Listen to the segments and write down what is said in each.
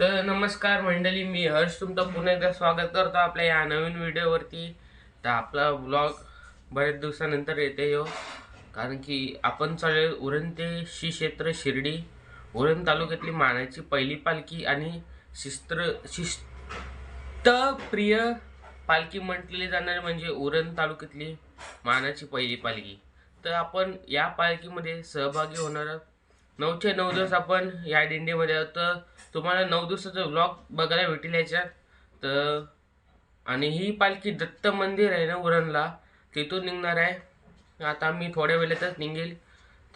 तर नमस्कार मंडळी मी हर्ष. तुमचं पुन्हा एकदा स्वागत करतो आपल्या या नवीन व्हिडिओवरती. तर आपला ब्लॉग बऱ्याच दिवसानंतर येते हो कारण की आपण चालू उरण ते श्री क्षेत्र शिर्डी. उरण तालुक्यातली मानाची पहिली पालखी आणि शिस्त्र शिस्तप्रिय पालखी म्हटलेली जाणारी म्हणजे उरण तालुक्यातली मानाची पहिली पालखी. तर आपण या पालखीमध्ये सहभागी होणार नऊचे नऊ दिवस आपण या दिंडीमध्ये आहोत. तर तुम्हाला नऊ दिवसाचा ब्लॉग बघायला भेटेल याच्यात. तर आणि ही पालखी दत्त मंदिर आहे ना उरणला? तिथून निघणार आहे. आता मी थोड्या वेळेतच निघेल.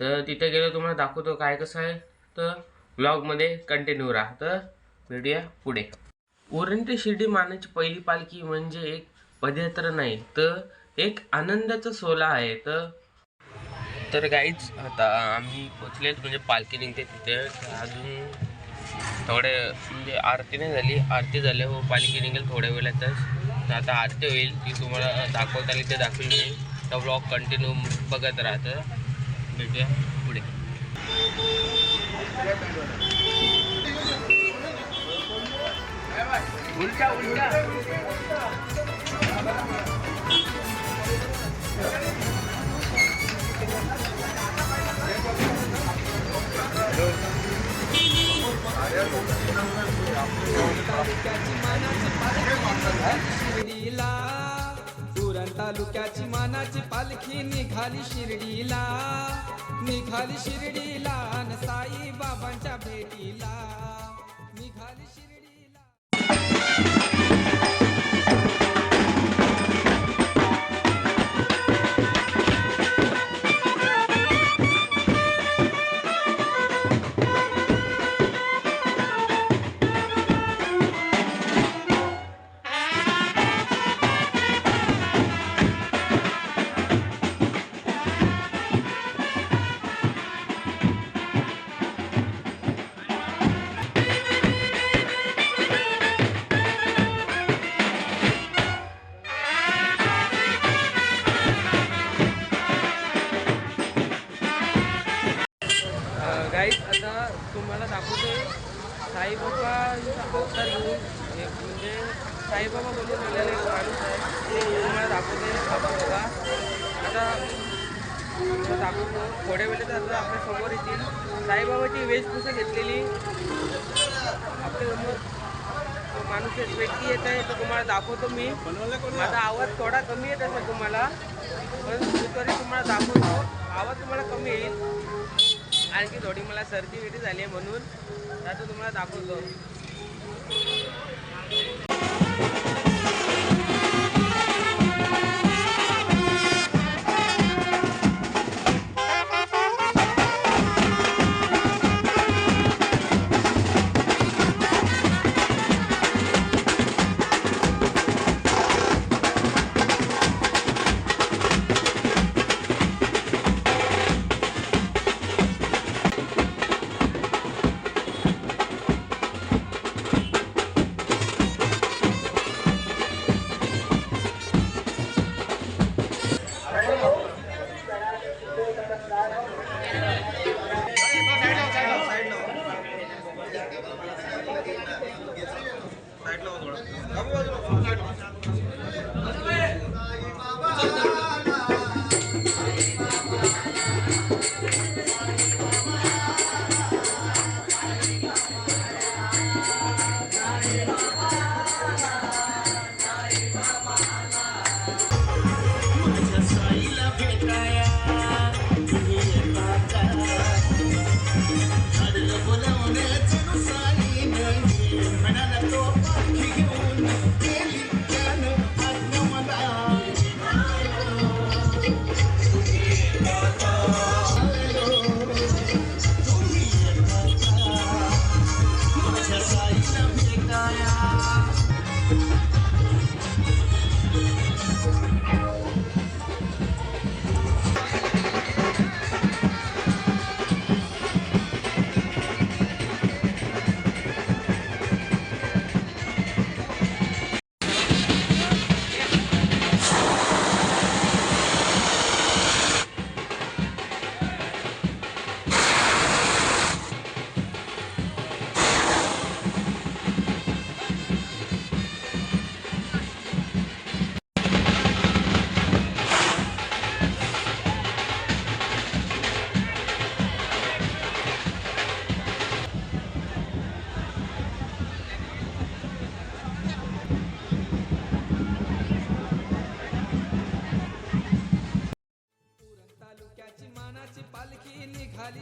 तर तिथे गेलो तुम्हाला दाखवतो काय कसं आहे. तर ब्लॉगमध्ये कंटिन्यू राहा. तर भेटूया पुढे. उरण ते शिर्डी मानाची पहिली पालखी म्हणजे एक पदयात्रा नाही तर एक आनंदाचा सोला आहे. तर तर काहीच आता आम्ही पोचलेच म्हणजे पालखी निघते तिथे. अजून थोडे म्हणजे आरती नाही झाली. आरती झाली हो पालखी निघेल थोड्या वेळातच. तर आता आरती होईल. ती तुम्हाला दाखवता आली ते दाखवेल मी तर ब्लॉग कंटिन्यू बघत राहतं. भेटूया पुढे. उलटा उलटा. शिर्डीला पुरण तालुक्याची मानाची पालखी निघाली शिर्डीला. निघाली शिर्डीला अन साई बाबांच्या भेटीला. निघाली शिर्डीला. आता तुम्हाला दाखवते. साईबाबांचा अवतार घेऊन एक म्हणजे साईबाबा बोलून आलेला एक माणूस आहे. ते तुम्हाला दाखवते. बाबा बघा आता दाखवतो. थोड्या वेळेत आता आपल्यासमोर येतील. साईबाबाची वेशभूषा घेतलेली. आपल्यासमोर माणूस एक व्यक्ती येत आहे. तर तुम्हाला दाखवतो मी. माझा आवाज थोडा कमी येत असेल तुम्हाला. पण तरी तुम्हाला दाखवतो. आवाज तुम्हाला कमी येईल. आणखी थोडी मला सर्दी विडी झाली आहे म्हणून आता तुम्हाला दाखवतो.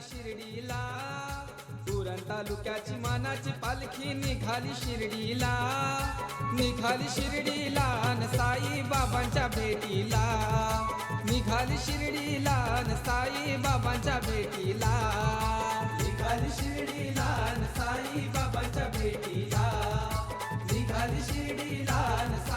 शिर्डीला. पुरण तालुक्याची मानाची पालखी निघाली शिर्डीला. निघाली शिर्डीला न साई बाबांच्या भेटीला. निघाली शिर्डीला न साई बाबांच्या भेटीला. निघाली शिर्डीला न साई बाबांच्या भेटीला. निघाली शिर्डीला न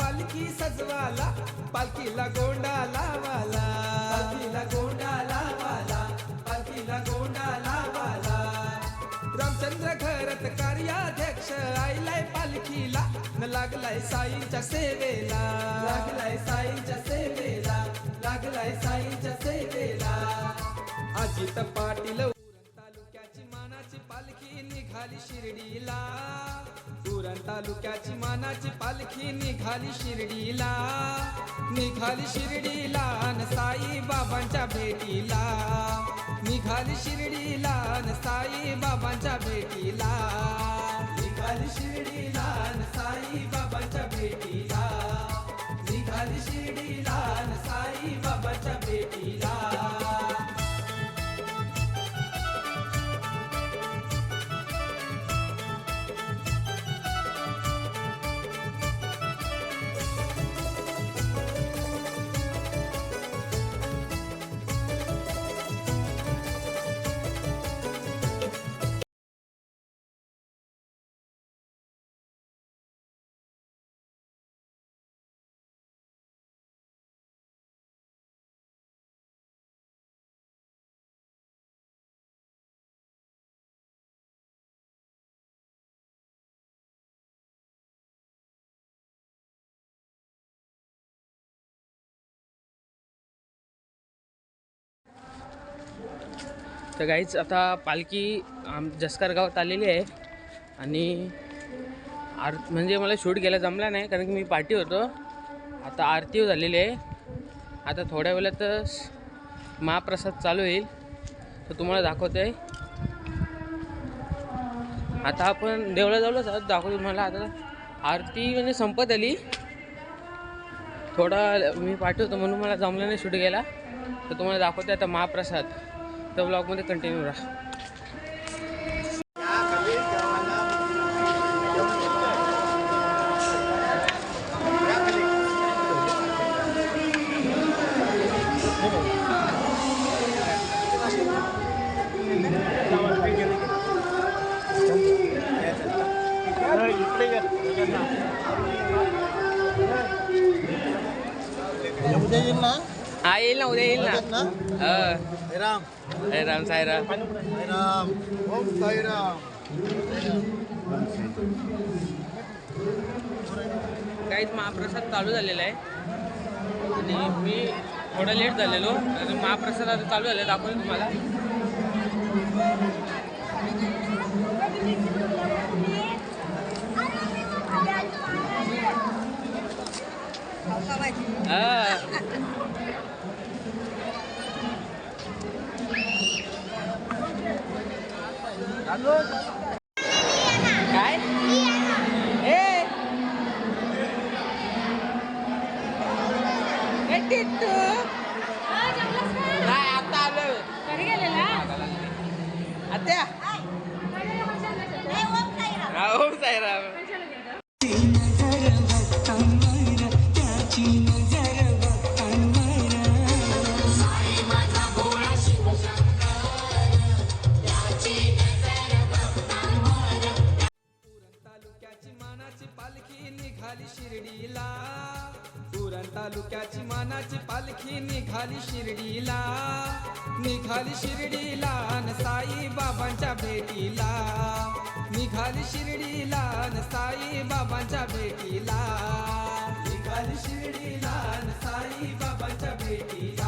पालखी सजवाला पालखीला गोंडा लावाला. पालखीला गोंडा लावाला पालखीला गोंडा लावाला. रामचंद्र घरत कार्याध्यक्ष आईलाय पालखीला न लागलाय साईच्या सेवेला. लागलाय साईच्या सेवेला लागलाय साईच्या सेवेला. अजित पाटील तालुक्याची मानाची पालखी निघाली शिर्डीला. उरण तालुक्याची मानाची पालखी निघाली शिर्डीला. निघाली शिर्डीला न साई बाबांच्या भेटीला. निघाली शिर्डीला न साई बाबांच्या भेटीला. निघाली शिर्डीला तर गाईच आता पालखी आम जस्कर गावात आलेली आहे. आणि आर म्हणजे मला शूट घ्यायला जमला नाही कारण की मी पार्टी होतो. आता आरती झालेली आहे. आता थोड्या वेळातच महाप्रसाद चालू होईल. तर तुम्हाला दाखवतो आहे आता आपण देवळा देवळाजवळच आहोत दाखवतो तुम्हाला. आता आरती म्हणजे संपत आली. थोडा मी पाठवतो म्हणून मला जमलं नाही शूट घ्यायला. तर तुम्हाला दाखवते आता महाप्रसाद. त्या ब्लॉगमध्ये कंटिन्यू राहा. हा येईल ना उद्या येईल ना. हा राम अरे राम साईराम. ओम साईराम. काहीच महाप्रसाद चालू झालेला आहे. आणि मी थोडा लेट झालेलो आणि महाप्रसाद आता चालू झाला दाखवतो तुम्हाला. हा. काय निघाली शिर्डीला. पुरण तालुक्याची मानाची पालखी निघाली शिर्डीला. निघाली शिर्डीला न साई बाबांच्या भेटीला. निघाली शिर्डीला न साई बाबांच्या भेटीला. निघाली शिर्डीला न साई बाबांच्या भेटीला.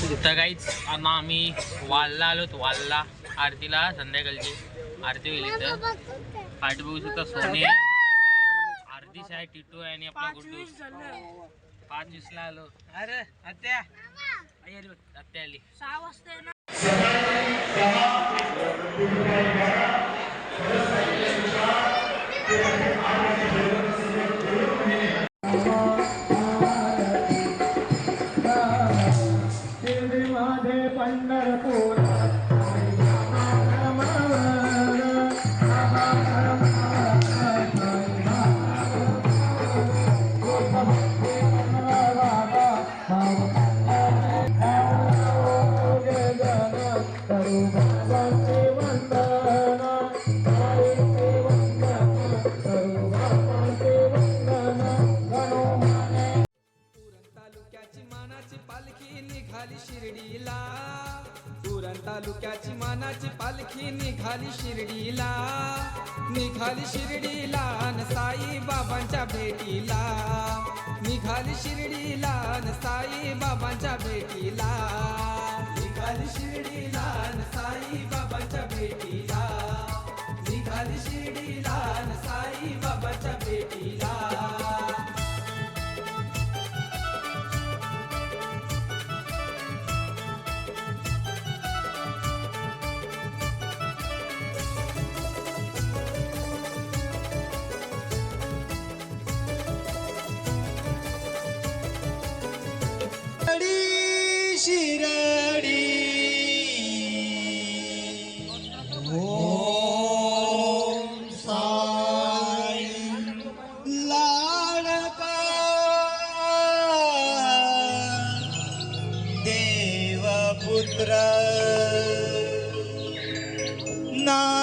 तर काहीच आता आम्ही वालला आलो वालला. आरतीला संध्याकाळची. आरती होईल इथं. पाठी बघू शकता सोने. आरती आहे टिटू आहे आणि आपला गुड्डू. पाच वीसला आलो. अरे आत्या. आई आली आत्या आली. शिर्डीमध्ये पंढरपूर पुरण निघाली शिर्डीला. पुरण तालुक्याची मानाची पालखी निघाली शिर्डीला. निघाली शिर्डीला न साई बाबांच्या भेटीला. निघाली शिर्डीला न साई बाबांच्या भेटीला. निघाली शिर्डीला न साई बाबांच्या भेटीला. पुत्र ना